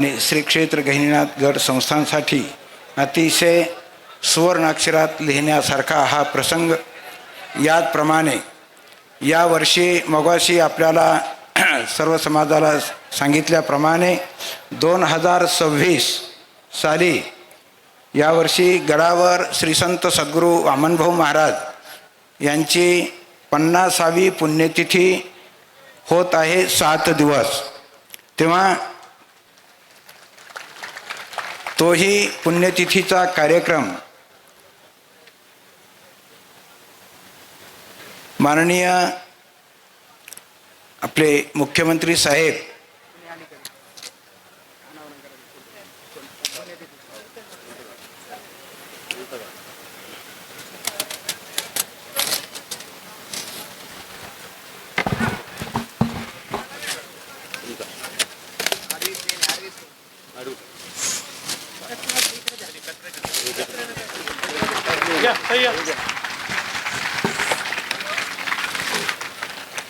आणि श्री क्षेत्र गहिनीनाथ गड संस्थांसाठी अतिशय सुवर्णाक्षरात लिहिण्यासारखा हा प्रसंग याचप्रमाणे यावर्षी मगाशी आपल्याला सर्व समाजाला सांगितल्याप्रमाणे दोन हजार सव्वीस साली यावर्षी गडावर श्री संत सद्गुरू वामनभाऊ महाराज यांची पन्नासावी पुण्यतिथी होत आहे सात दिवस. तेव्हा तोही पुण्यतिथीचा कार्यक्रम. माननीय आपले मुख्यमंत्री साहेब.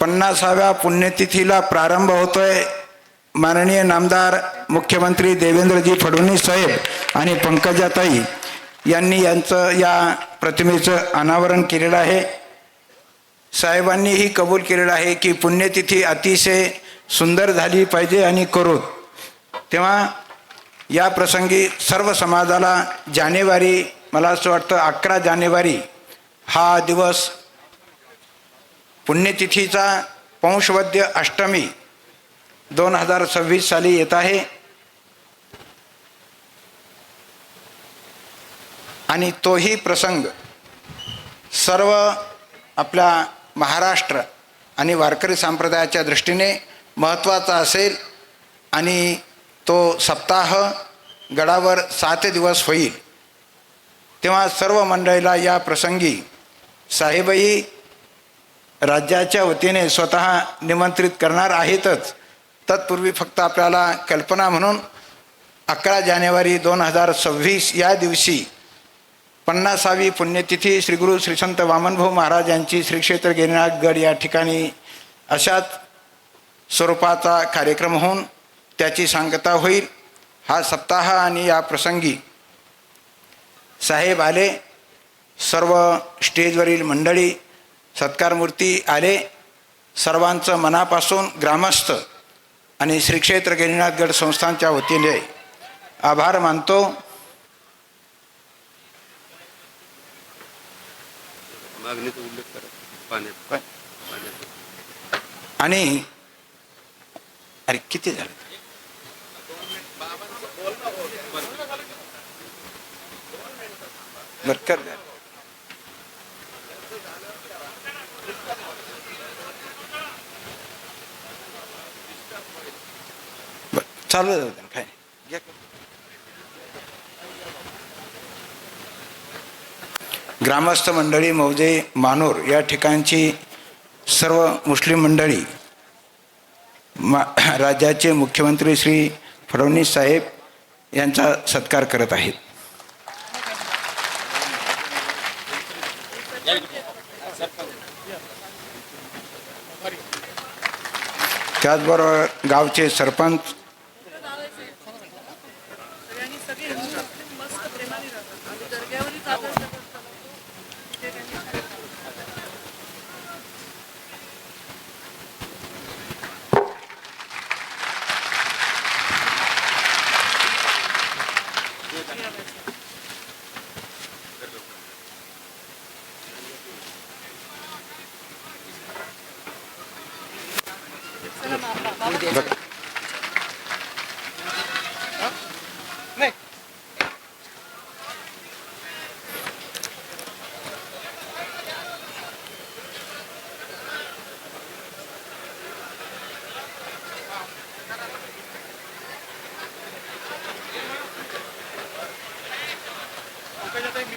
पन्नासाव्या पुण्यतिथीला प्रारंभ होतोय. माननीय नामदार मुख्यमंत्री देवेंद्रजी फडणवीस साहेब आणि पंकजाताई यांनी यांचं या प्रतिमेचं अनावरण केलेलं आहे. साहेबांनीही कबूल केलेलं आहे की पुण्यतिथी अतिशय सुंदर झाली पाहिजे आणि करू. तेव्हा या प्रसंगी सर्व समाजाला जानेवारी मला असं वाटतं अकरा जानेवारी हा दिवस पुण्यतिथीचा पौंशवद्य अष्टमी दोन हजार सव्वीस साली येत आहे. आणि तोही प्रसंग सर्व आपल्या महाराष्ट्र आणि वारकरी संप्रदायाच्या दृष्टीने महत्त्वाचा असेल आणि तो सप्ताह गडावर सात दिवस होईल. तेव्हा सर्व मंडळीला या प्रसंगी साहेबही राज्याच्या वतीने स्वतः निमंत्रित करणार आहेतच. तत्पूर्वी फक्त आपल्याला कल्पना म्हणून अकरा जानेवारी दोन हजार सव्वीस या दिवशी पन्नासावी पुण्यतिथी श्रीगुरु श्रीसंत वामनभाऊ महाराज यांची श्रीक्षेत्र गिरिनाथगड या ठिकाणी अशाच स्वरूपाचा कार्यक्रम होऊन त्याची सांगता होईल. हा सप्ताह आणि या प्रसंगी साहेब आले सर्व स्टेजवरील मंडळी सत्कारमूर्ती आले सर्वांचं मनापासून ग्रामस्थ आणि श्री क्षेत्र गिरिनाथगड संस्थांच्या वतीने आभार मानतो. आणि अरे किती झाले? बरं चालू काय ग्रामस्थ मंडळी मौजे मानोर या ठिकाणची सर्व मुस्लिम मंडळी मा राज्याचे मुख्यमंत्री श्री फडणवीस साहेब यांचा सत्कार करत आहेत. त्याचबरोबर गावचे सरपंच चला ना, बाबा. बघ.